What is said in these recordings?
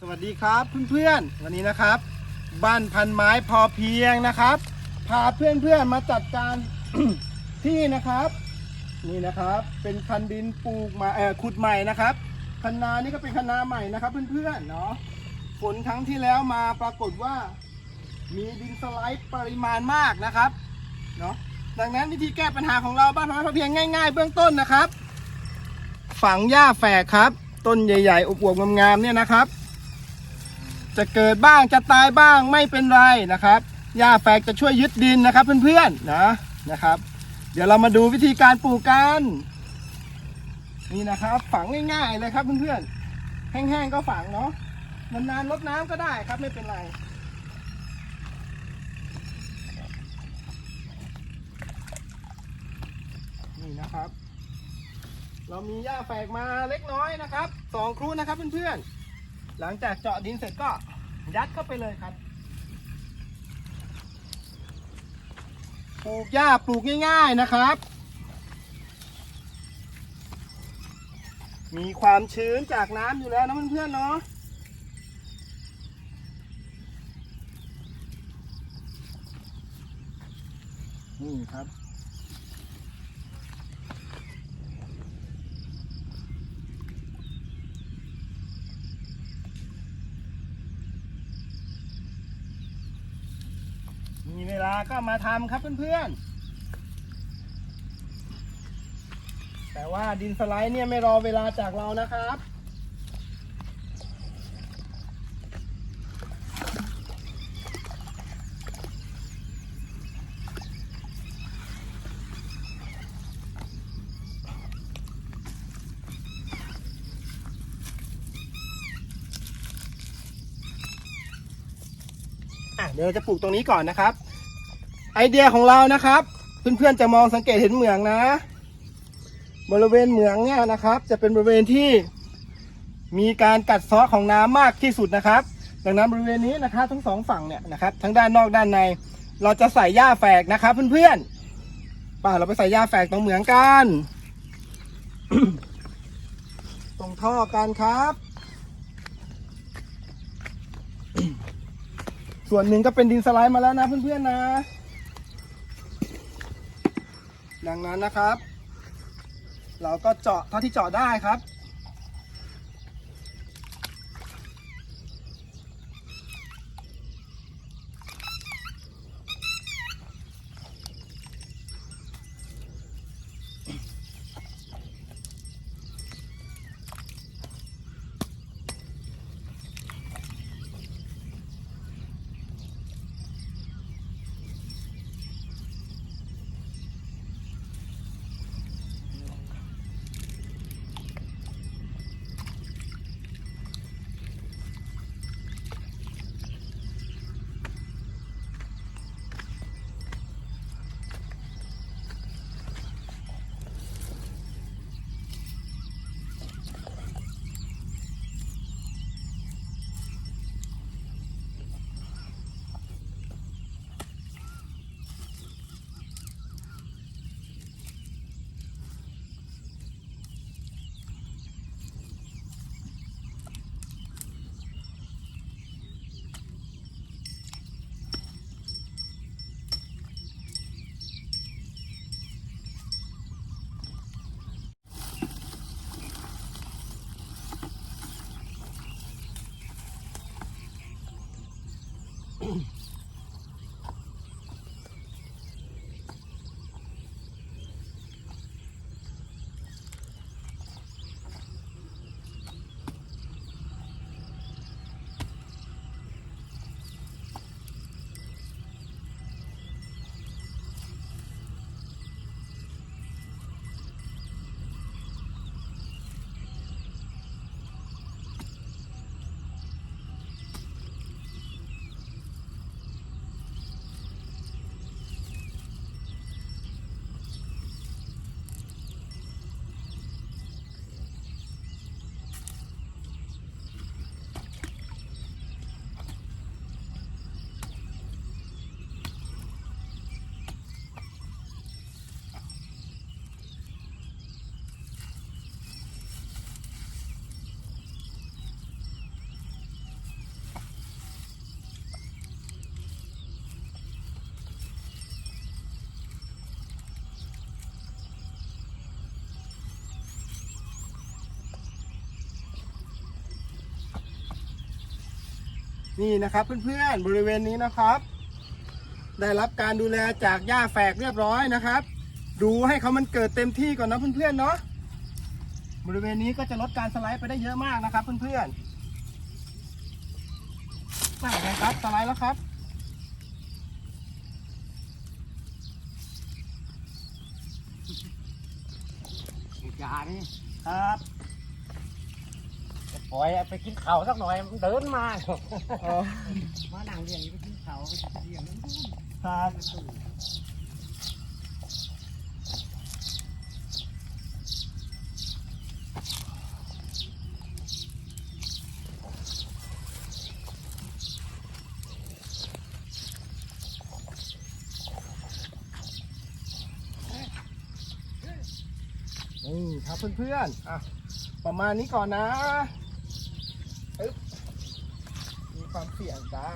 สวัสดีครับเพื่อนๆวันนี้นะครับ บ้านพันไม้พอเพียงนะครับ พาเพื่อนๆมาจัดการ ที่นะครับ นี่นะครับ เป็นคันดินปลูกมาเออขุดใหม่นะครับคันนานี่ก็เป็นคันนาใหม่นะครับ เพื่อนๆเนาะฝนครั้งที่แล้วมาปรากฏว่า มีดินสไลด์ปริมาณมากนะครับเนาะดังนั้นวิธีแก้ปัญหาของเราบ้านพันไม้พอเพียงง่าย ๆ เบื้องต้นนะครับ ฝังหญ้าแฝกครับ ต้นใหญ่ ๆอวบงามๆเนี่ยนะครับ จะเกิดบ้างจะตายบ้างไม่เป็นไรนะครับหญ้าแฝกจะช่วยยึดดินนะครับเพื่อนๆนะนะครับ เดี๋ยวเรามาดูวิธีการปลูกกันนี่นะครับ ฝังง่ายๆเลยครับเพื่อนๆแห้งๆก็ฝังเนาะนานๆลดน้ำก็ได้ครับไม่เป็นไรนี่นะครับ เรามีหญ้าแฝกมาเล็กน้อยนะครับสองครูนะครับเพื่อนๆ หลังจากเจาะดินเสร็จก็ยัดเข้าไปเลยครับ ปลูกหญ้าปลูกง่ายๆนะครับ มีความชื้นจากน้ำอยู่แล้วนะเพื่อนๆเนาะนี่ครับ มีเวลาก็มาทำครับเพื่อนๆ แต่ว่าดินสไลด์เนี่ยไม่รอเวลาจากเรานะครับ เดี๋ยวเราจะปลูกตรงนี้ก่อนนะครับ ไอเดียของเรานะครับ เพื่อนๆจะมองสังเกตเห็นเหมืองนะ บริเวณเหมืองเนี่ยนะครับ จะเป็นบริเวณที่มีการกัดเซาะของน้ำมากที่สุดนะครับ ดังนั้นบริเวณนี้นะครับทั้งสองฝั่งเนี่ยนะครับ ทั้งด้านนอกด้านใน เราจะใส่หญ้าแฝกนะครับ เพื่อนๆป่าเราไปใส่หญ้าแฝกตรงเหมืองกัน ตรงท่อกันครับส่วนหนึ่งก็เป็นดินสไลด์มาแล้วนะเพื่อนๆนะ ดังนั้นนะครับ เราก็เจาะเท่าที่เจาะได้ครับ นี่นะครับเพื่อนๆบริเวณนี้นะครับ ได้รับการดูแลจากหญ้าแฝกเรียบร้อยนะครับ ดูให้เขามันเกิดเต็มที่ก่อนนะเพื่อนๆเนาะบริเวณนี้ก็จะลดการสไลด์ไปได้เยอะมากนะครับเพื่อนๆนั่นไงครับสไลด์แล้วครับยานี่ครับ ปล่อยไปกินข้าวสักหน่อยมันเดินมาอ๋อมานั่งเรียนไปกินข้าวไปกินเรียนนั่นนู่นครับนี่ครับเพื่อนๆอะประมาณนี้ก่อนนะอึ๊บมีความเสี่ย งจ้า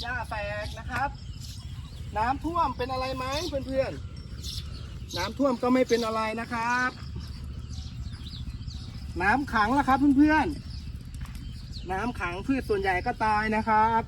หญ้าแตกนะครับ น้ำท่วมเป็นอะไรไหมเพื่อนๆ น้ำท่วมก็ไม่เป็นอะไรนะครับ น้ำขังแล้วครับเพื่อนๆน้ำขังพืชส่วนใหญ่ก็ตายนะครับ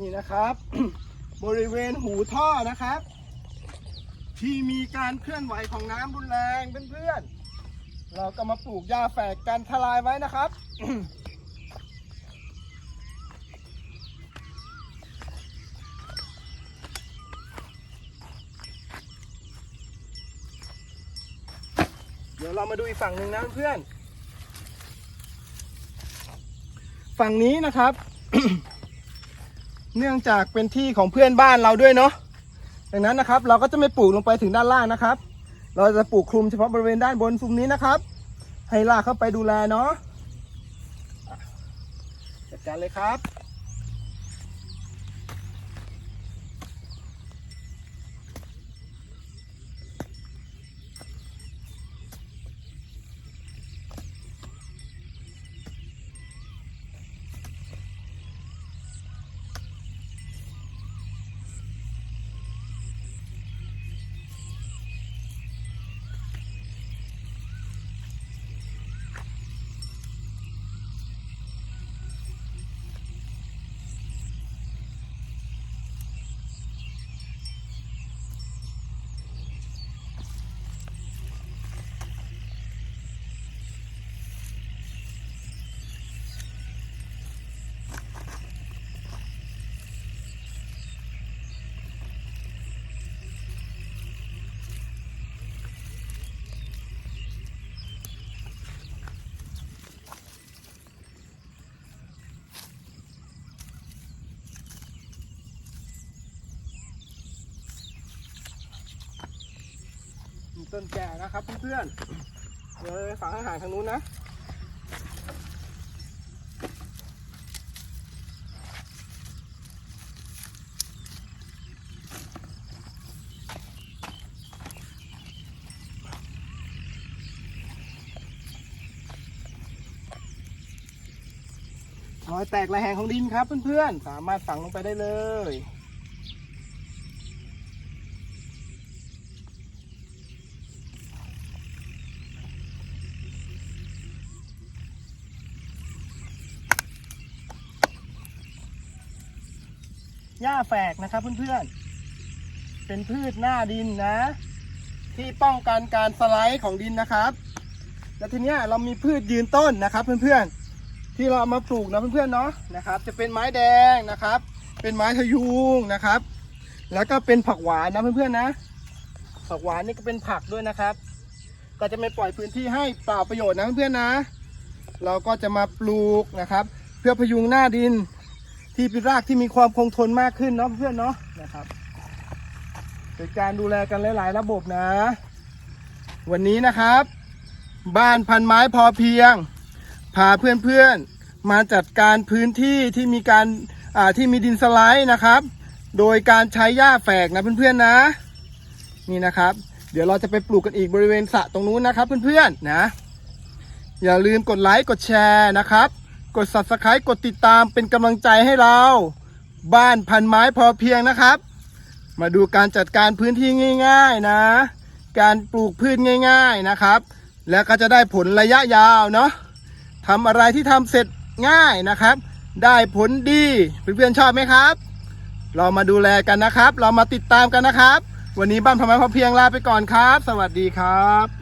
นี่นะครับ บริเวณหูท่อนะครับ ที่มีการเคลื่อนไหวของน้ำรุนแรงเพื่อนๆเราก็มาปลูกหญ้าแฝกกันทลายไว้นะครับเดี๋ยวเรามาดูอีกฝั่งหนึ่งนะเพื่อน ฝั่งนี้นะครับ เนื่องจากเป็นที่ของเพื่อนบ้านเราด้วยเนาะดังนั้นนะครับ เราก็จะไม่ปลูกลงไปถึงด้านล่างนะครับ เราจะปลูกคลุมเฉพาะบริเวณด้านบนซุ้มนี้นะครับ ให้ลากเข้าไปดูแลเนาะอะจัดการเลยครับ ต้นแก่นะครับเพื่อนๆเดี๋ยวไปฝังอาหารทางนู้นนะรอยแตกระแหงของดินครับเพื่อนๆ สามารถฝังลงไปได้เลย หญ้าแฝกนะครับเพื่อนๆ เป็นพืชหน้าดินนะ ที่ป้องกันการสไลด์ของดินนะครับ แล้วทีเนี้ยเรามีพืชยืนต้นนะครับเพื่อนๆ ที่เราเอามาปลูกนะเพื่อนๆเนาะนะครับ จะเป็นไม้แดงนะครับ เป็นไม้ทะยูงนะครับ แล้วก็เป็นผักหวานนะเพื่อนๆนะ ผักหวานนี่ก็เป็นผักด้วยนะครับ ก็จะไม่ปล่อยพื้นที่ให้เปล่าประโยชน์นะเพื่อนๆนะ เราก็จะมาปลูกนะครับ เพื่อพยุงหน้าดิน ที่เป็นรากที่มีความคงทนมากขึ้นเนาะเพื่อนเนาะนะครับเป็นการดูแลกันหลายๆ ระบบนะ วันนี้นะครับ บ้านพันไม้พอเพียง พาเพื่อนๆมาจัดการพื้นที่ที่มีการอ่าที่มีดินสไลด์นะครับ โดยการใช้หญ้าแฝกนะเพื่อนๆนะ นี่นะครับ เดี๋ยวเราจะไปปลูกกันอีกบริเวณสระตรงนู้นนะครับเพื่อนๆนะ อย่าลืมกดไลค์กดแชร์นะครับ กด subscribe กดติดตามเป็นกำลังใจให้เรา บ้านพันไม้พอเพียงนะครับ มาดูการจัดการพื้นที่ง่าย ๆนะ การปลูกพืชง่าย ๆนะครับ แล้วก็จะได้ผลระยะยาวเนาะทำอะไรที่ทำเสร็จง่ายนะครับ ได้ผลดีเพื่อนๆชอบไหมครับ เรามาดูแลกันนะครับ เรามาติดตามกันนะครับ วันนี้บ้านพันไม้พอเพียงลาไปก่อนครับ สวัสดีครับ